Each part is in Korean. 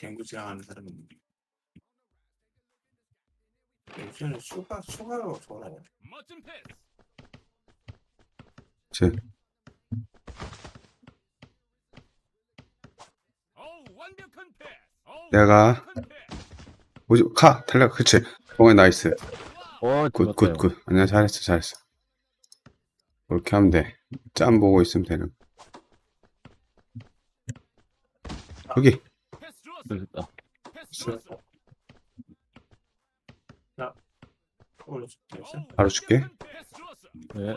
갱구지랑 하는 사람이 있는데. 요새는 수가 수가가 좋아요. 멋진 패스. 제 완벽한 패스. 내가 완벽한 패스. 오지 가 달려 그치 동해 나이스 와우. 어, 굿 좋았어요. 굿굿 아니야 잘했어 잘했어 그렇게 하면 돼짬 보고 있으면 되는 여기 됐다. 좋았어. 오른쪽 됐어. 어우, 바로 줄게. 네.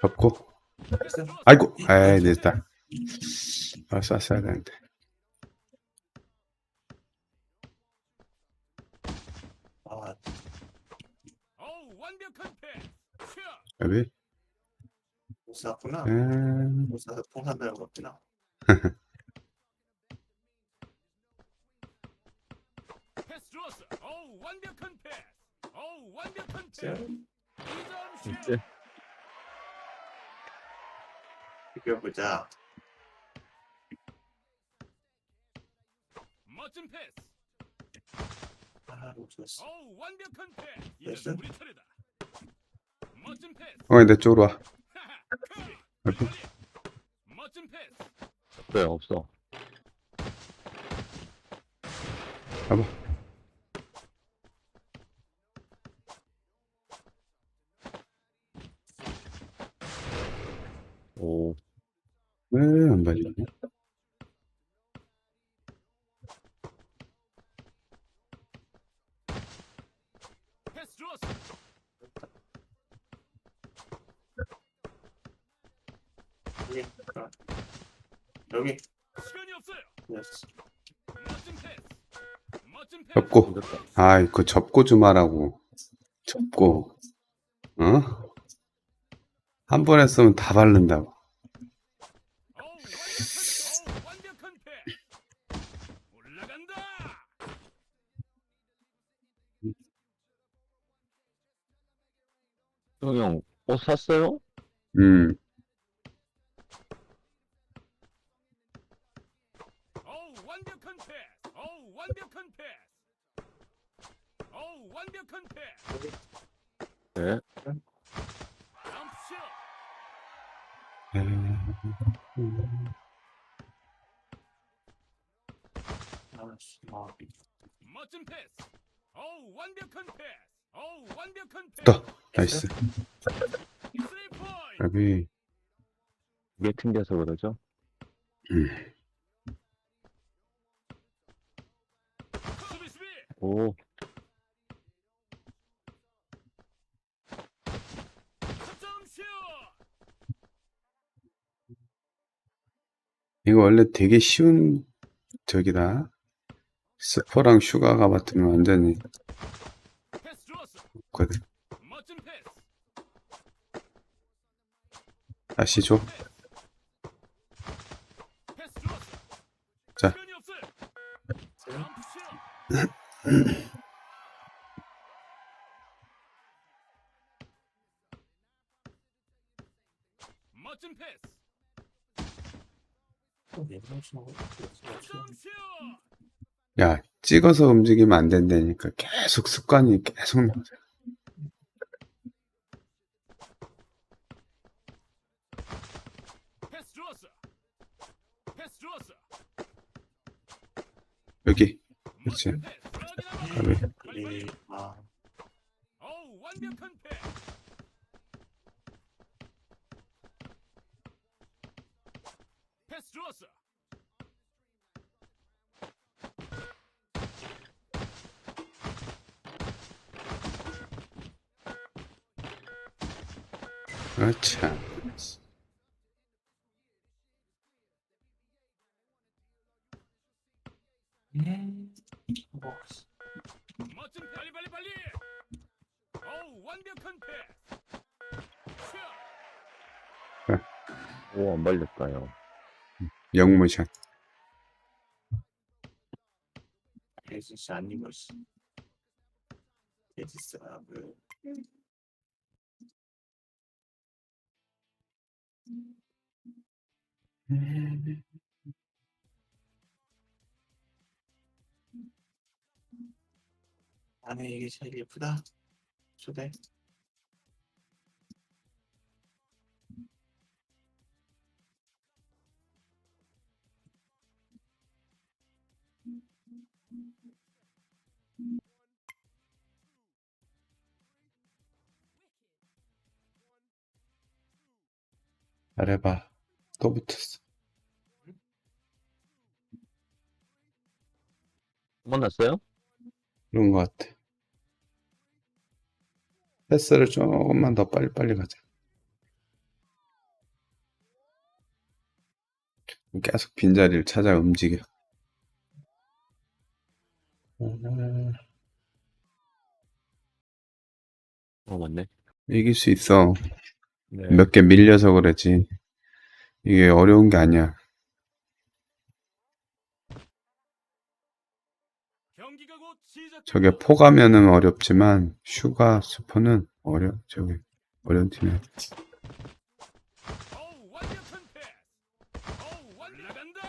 접고. 아이고 에이 늦었다 아 쐈어야 되는데 아, 어우, 완벽한 패스. 슈. 여기 못 쐈구나. 음, 못 풍선 배는 거구나. 진짜. 비벼보자. 멋진 패스. 아, 못 쐈어. 어우, 완벽한 패스. 됐어? 이제는 우리 차례다. 멋진 패스. 동해 내 쪽으로 와. 멋진 패스. 없어요, 없어. 가봐 오, 왜 안 발리냐 패스 좋았어. 여기. 아. 패스. 접고. 아이 그 접고 좀 하라고 접고 어? 한번 했으면 다 바른다고. 형, 옷 샀어요? 음 어우, 완벽한 패스. 어우, 완벽한 패스. 어우, 완벽한 패스. 네. 멋진 패스. 어우, 완벽한 패스. 어우, 완벽한 패스. 또 나이스 쓰리 포인트. 여기 이게 튕겨서 그러죠? 수비 수비. 오, 점슛. 이거 원래 되게 쉬운 저기다 스포랑 슈가가 맡으면 완전히. 거든. 다시 줘. 자. 야 찍어서 움직이면 안 된다니까 계속 습관이 계속 좋았어. 여기 패스. 가비. 아, 패스. 패스 좋았어. 그렇지 멋진. 빨리 빨리 빨리. 어우, 완벽한 패스. 슛. 오, 안 발렸다, 형. 영무샷 예진씨 안 입었어. 예진씨, 아, 그, 안에 이게 제일 예쁘다. 초대. 잘해봐. 또 붙었어. 만났어요? 그런 것 같아. 패스를 조금만 더 빨리빨리 가자. 계속 빈자리를 찾아 움직여. 음, 어, 맞네. 이길 수 있어. 네. 몇 개 밀려서 그러지. 이게 어려운 게 아니야. 경기가 곧 시작. 저게 포 가면은 어렵지만 슈가 슈퍼는 어려 저기 어려운 팀이야. 어우, 완벽한 패스. 어우, 완- 올라간다.